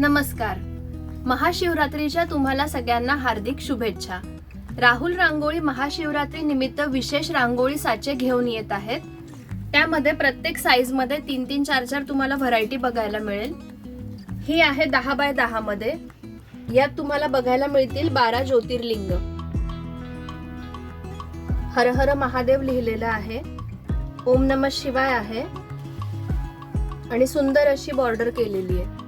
नमस्कार. महाशिवरात्रीच्या तुम्हाला सगळ्यांना हार्दिक शुभेच्छा. राहुल रांगोळी महाशिवरात्री निमित्त विशेष रांगोळी साचे घेऊन येत आहेत. त्यामध्ये प्रत्येक साईजमध्ये तीन तीन चार चार तुम्हाला व्हरायटी बघायला मिळेल. ही आहे दहा बाय दहा मध्ये. यात तुम्हाला बघायला मिळतील बारा ज्योतिर्लिंग. हर हर महादेव लिहिलेलं आहे. ओम नम शिवाय आहे. आणि सुंदर अशी बॉर्डर केलेली आहे.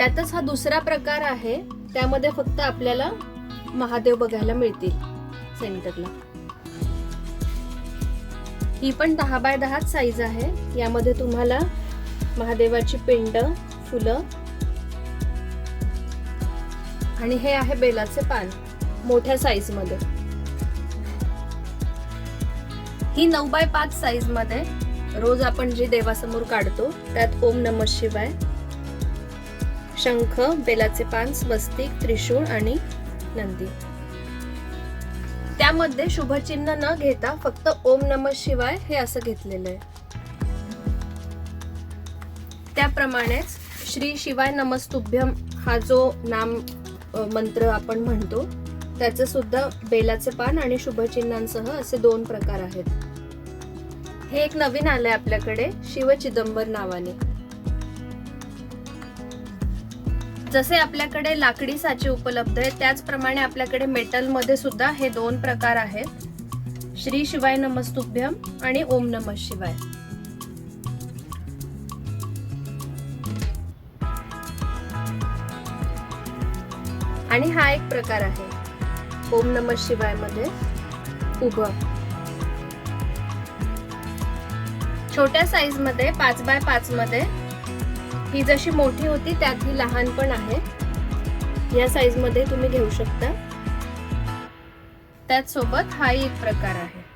त्यातच हा दुसरा प्रकार आहे. त्यामध्ये फक्त आपल्याला महादेव बघायला मिळतील सेंटरला. ही पण दहा बाय दहाच साईज आहे. यामध्ये तुम्हाला महादेवाची पिंड फुलं आणि हे आहे बेलाचे पान मोठ्या साईजमध्ये. ही नऊ बाय पाच साईजमध्ये रोज आपण जे देवासमोर काढतो त्यात ओम नम शिवाय शंख बेलाचे पान स्वस्तिक त्रिशूळ आणि नंदी. त्यामध्ये शुभचिन्ह न घेता फक्त ओम नम शिवाय हे असं घेतलेलं आहे. त्याप्रमाणेच श्री शिवाय नमस्तुभ्यम हा जो नाम मंत्र आपण म्हणतो त्याचं सुद्धा बेलाचे पान आणि शुभचिन्हांसह असे दोन प्रकार आहेत. हे एक नवीन आलंय आपल्याकडे शिव चिदंबर नावाने. जसे आपल्याकडे लाकडी साचे उपलब्ध आहेत त्याचप्रमाणे आपल्याकडे मेटलमध्ये सुद्धा हे दोन प्रकार आहेत. श्री शिवाय नमस्तुभ्यम आणि ओम नम शिवाय. आणि हा एक प्रकार आहे. ओम नम शिवायमध्ये उभं. छोट्या साईजमध्ये पाच बाय पाच मध्ये ही जशी मोठी होती त्यात ही लहान पण आहे. या साईजमध्ये तुम्ही घेऊ शकता. त्याचसोबत हाही एक प्रकार आहे.